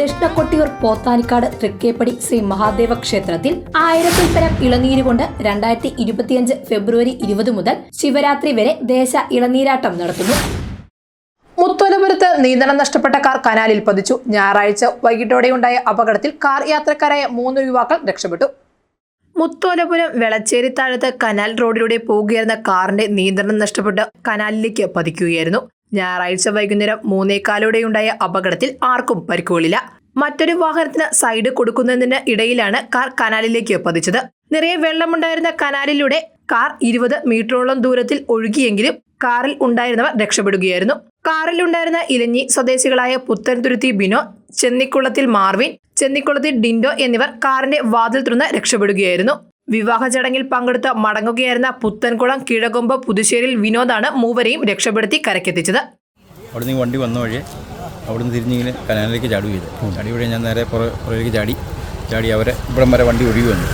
ദക്ഷിണ കൊട്ടിയൂർ പോത്താനിക്കാട് തൃക്കേപ്പടി ശ്രീ മഹാദേവ ക്ഷേത്രത്തിൽ ആയിരത്തിൽ പരം ഇളനീര് കൊണ്ട് രണ്ടായിരത്തി ഇരുപത്തിയഞ്ച് ഫെബ്രുവരി ഇരുപത് മുതൽ ശിവരാത്രി വരെ ദേശ ഇളനീരാട്ടം നടത്തുന്നു. മുത്തോലപുരത്ത് നിയന്ത്രണം നഷ്ടപ്പെട്ട കാർ കനാലിൽ പതിച്ചു. ഞായറാഴ്ച വൈകിട്ടോടെയുണ്ടായ അപകടത്തിൽ കാർ യാത്രക്കാരായ മൂന്ന് യുവാക്കൾ രക്ഷപ്പെട്ടു. മുത്തോലപുരം വെളച്ചേരി താഴത്ത് കനാൽ റോഡിലൂടെ പോകുകയായിരുന്ന കാറിന്റെ നിയന്ത്രണം നഷ്ടപ്പെട്ട് കനാലിലേക്ക് പതിക്കുകയായിരുന്നു. ഞായറാഴ്ച വൈകുന്നേരം മൂന്നേക്കാലോടെയുണ്ടായ അപകടത്തിൽ ആർക്കും പരിക്കുകളില്ല. മറ്റൊരു വാഹനത്തിന് സൈഡ് കൊടുക്കുന്നതിന് ഇടയിലാണ് കാർ കനാലിലേക്ക് പതിച്ചത്. നിറയെ വെള്ളമുണ്ടായിരുന്ന കനാലിലൂടെ കാർ ഇരുപത് മീറ്ററോളം ദൂരത്തിൽ ഒഴുകിയെങ്കിലും കാറിൽ ഉണ്ടായിരുന്നവർ രക്ഷപ്പെടുകയായിരുന്നു. കാറിൽ ഉണ്ടായിരുന്ന ഇലഞ്ഞി സ്വദേശികളായ പുത്തൻതുരുത്തി ബിനോ ചെന്നിക്കുളത്തിൽ മാർവിൻ ചെന്നിക്കുളത്തിൽ ഡിൻഡോ എന്നിവർ കാറിന്റെ വാതിൽ തുറന്ന് രക്ഷപ്പെടുകയായിരുന്നു. വിവാഹ ചടങ്ങിൽ പങ്കെടുത്ത് മടങ്ങുകയായിരുന്ന പുത്തൻകുളം കിഴകൊമ്പ് പുതുശ്ശേരിൽ വിനോദാണ് മൂവരെയും രക്ഷപ്പെടുത്തി കരക്കെത്തിച്ചത് അവിടുന്ന് വണ്ടി വന്ന വഴിയെ അവിടുന്ന് തിരിഞ്ഞിങ്ങനെ കനാലിലേക്ക് ചാടുക ചെയ്തു ചാടി വഴി ഞാൻ നേരെ പുറ പുറകിലേക്ക് ചാടി. ചാടി അവരെ ഇവിടം വരെ വണ്ടി ഒഴുകി വന്നു.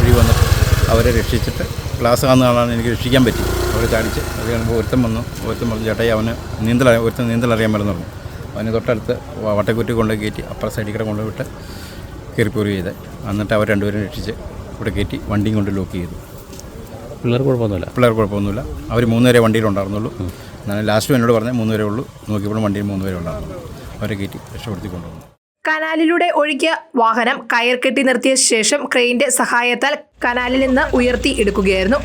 ഒഴുകി വന്നപ്പോൾ അവരെ രക്ഷിച്ചിട്ട് ക്ലാസ് കാണുന്ന ആളാണ് എനിക്ക് രക്ഷിക്കാൻ പറ്റി. അവരെ ചാടിച്ച് അത് കാണുമ്പോൾ ഒരുത്തം വന്നു. ഒരുത്തം വന്നു ചേട്ടായി അവന് നീന്തൽ ഒരുത്തം നീന്തൽ അറിയാൻ പറ്റുന്നു അവന് തൊട്ടടുത്ത് വട്ടക്കുറ്റി കൊണ്ട് കയറ്റി അപ്പുറ സൈഡിൽ കൂടെ കൊണ്ട് വിട്ട് കയറിപ്പോരുക ചെയ്ത്. എന്നിട്ട് അവർ രണ്ടുപേരും രക്ഷിച്ച് ഇവിടെ കയറ്റി വണ്ടിയും കൊണ്ട് ലോക്ക് ചെയ്തു. പിള്ളേർ കുഴപ്പമൊന്നുമില്ല? പിള്ളേർ കുഴപ്പമൊന്നുമില്ല. അവർ മൂന്നുപേരെ വണ്ടിയിലുണ്ടായിരുന്നുള്ളൂ എന്നാലും ലാസ്റ്റ് എന്നോട് പറഞ്ഞാൽ വരെ ഉള്ളൂ. നോക്കിയപ്പോഴും വണ്ടിയിൽ മൂന്നുപേരെ ഉണ്ടായിരുന്നു. അവരെ കയറ്റി രക്ഷപ്പെടുത്തി കൊണ്ടുവന്നു. കനാലിലൂടെ ഒഴുകിയ വാഹനം കയർ കെട്ടി നിർത്തിയ ശേഷം ക്രെയിന്റെ സഹായത്താൽ കനാലിൽ നിന്ന് ഉയർത്തി എടുക്കുകയായിരുന്നു.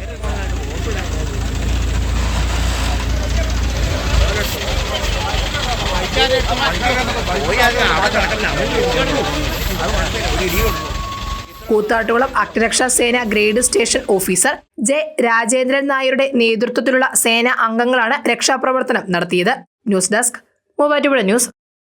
കൂത്താട്ടുകുളം അഗ്നിരക്ഷാ സേന grade station officer J Rajendran നായരുടെ നേതൃത്വത്തിലുള്ള സേനാ അംഗങ്ങളാണ് രക്ഷാപ്രവർത്തനം നടത്തിയത്. News desk Muvattupuzha news.